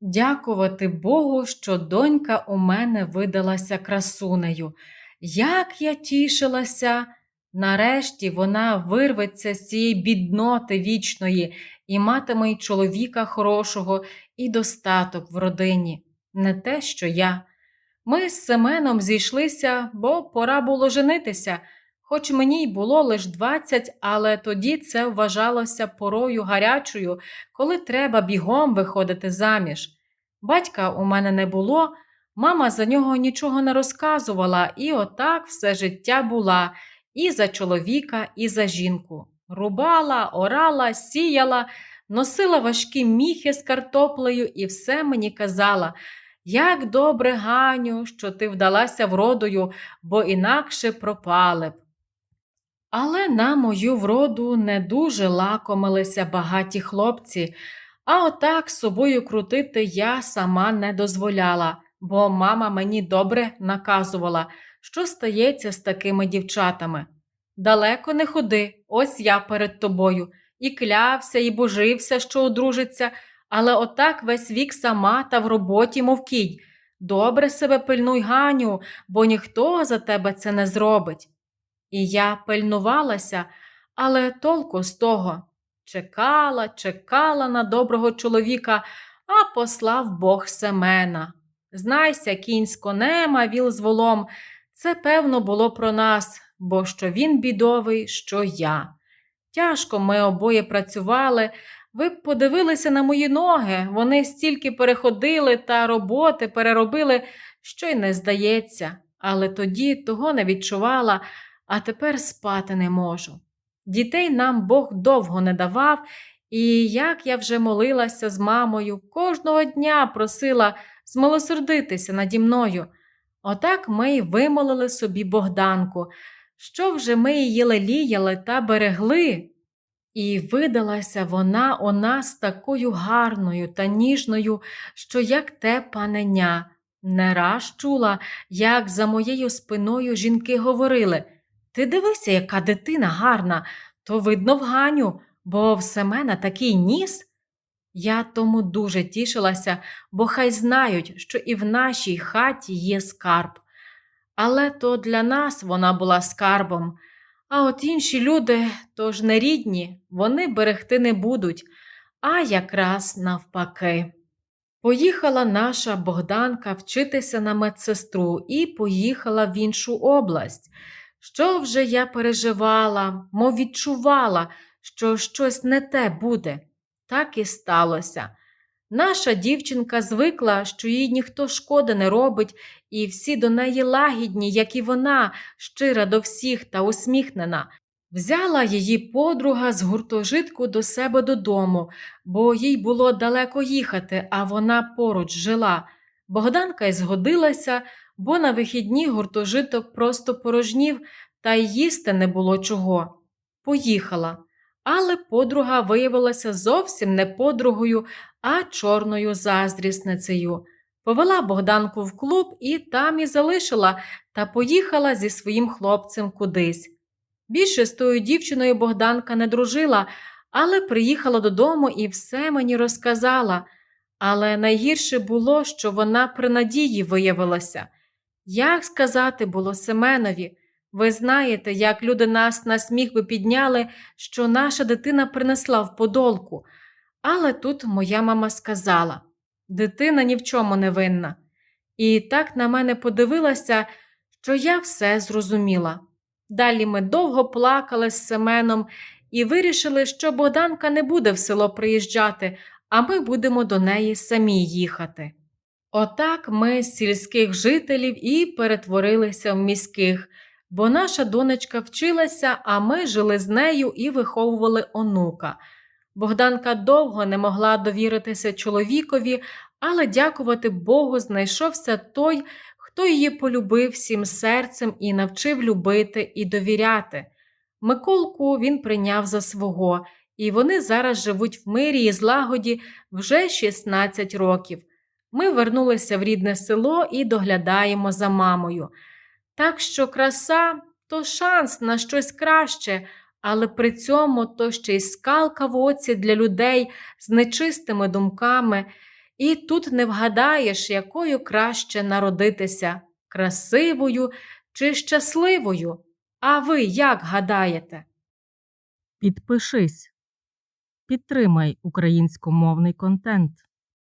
Дякувати Богу, що донька у мене видалася красунею. Як я тішилася, нарешті вона вирветься з цієї бідноти вічної і матиме й чоловіка хорошого і достаток в родині, не те, що я. Ми з Семеном зійшлися, бо пора було женитися. Хоч мені й було лиш двадцять, але тоді це вважалося порою гарячою, коли треба бігом виходити заміж. Батька у мене не було, мама за нього нічого не розказувала, і отак все життя була і за чоловіка, і за жінку. Рубала, орала, сіяла, носила важкі міхи з картоплею і все мені казала. Як добре, Ганю, що ти вдалася вродою, бо інакше пропали б. Але на мою вроду не дуже лакомилися багаті хлопці, а отак собою крутити я сама не дозволяла, бо мама мені добре наказувала, що стається з такими дівчатами. Далеко не ходи, ось я перед тобою, і клявся, і божився, що одружиться, але отак весь вік сама та в роботі мов кінь. Добре себе пильнуй, Ганю, бо ніхто за тебе це не зробить. І я пильнувалася, але толку з того. Чекала, чекала на доброго чоловіка, а послав Бог Семена. Знайся, кінь з конем, а віл з волом. Це, певно, було про нас, бо що він бідовий, що я. Тяжко ми обоє працювали. Ви б подивилися на мої ноги, вони стільки переходили та роботи переробили, що й не здається, але тоді того не відчувала, а тепер спати не можу. Дітей нам Бог довго не давав, і як я вже молилася з мамою, кожного дня просила змилосердитися наді мною. Отак ми й вимолили собі Богданку, що вже ми її леліяли та берегли. І видалася вона у нас такою гарною та ніжною, що як те паненя. Не раз чула, як за моєю спиною жінки говорили Ти дивися, яка дитина гарна, то видно в Ганю, бо в Семена такий ніс. Я тому дуже тішилася, бо хай знають, що і в нашій хаті є скарб. Але то для нас вона була скарбом. А от інші люди, тож не рідні, вони берегти не будуть, а якраз навпаки. Поїхала наша Богданка вчитися на медсестру і поїхала в іншу область. Що вже я переживала, мов відчувала, що щось не те буде. Так і сталося. Наша дівчинка звикла, що їй ніхто шкоди не робить, і всі до неї лагідні, як і вона, щира до всіх та усміхнена. Взяла її подруга з гуртожитку до себе додому, бо їй було далеко їхати, а вона поруч жила. Богданка й згодилася, бо на вихідні гуртожиток просто порожнів, та й їсти не було чого. Поїхала. Але подруга виявилася зовсім не подругою, а чорною заздрісницею. Повела Богданку в клуб і там і залишила та поїхала зі своїм хлопцем кудись. Більше з тою дівчиною Богданка не дружила, але приїхала додому і все мені розказала. Але найгірше було, що вона при надії виявилася. Як сказати було Семенові? Ви знаєте, як люди нас на сміх би підняли, що наша дитина принесла в подолку. Але тут моя мама сказала дитина ні в чому не винна. І так на мене подивилася, що я все зрозуміла. Далі ми довго плакали з Семеном і вирішили, що Богданка не буде в село приїжджати, а ми будемо до неї самі їхати. Отак ми з сільських жителів і перетворилися в міських, бо наша донечка вчилася, а ми жили з нею і виховували онука. Богданка довго не могла довіритися чоловікові, але, дякувати Богу, знайшовся той, хто її полюбив всім серцем і навчив любити і довіряти. Миколку він прийняв за свого, і вони зараз живуть в мирі і злагоді вже 16 років. Ми вернулися в рідне село і доглядаємо за мамою. Так що краса то шанс на щось краще, але при цьому то ще й скалка в оці для людей з нечистими думками, і тут не вгадаєш, якою краще народитися красивою чи щасливою. А ви як гадаєте? Підпишись, підтримай українськомовний контент.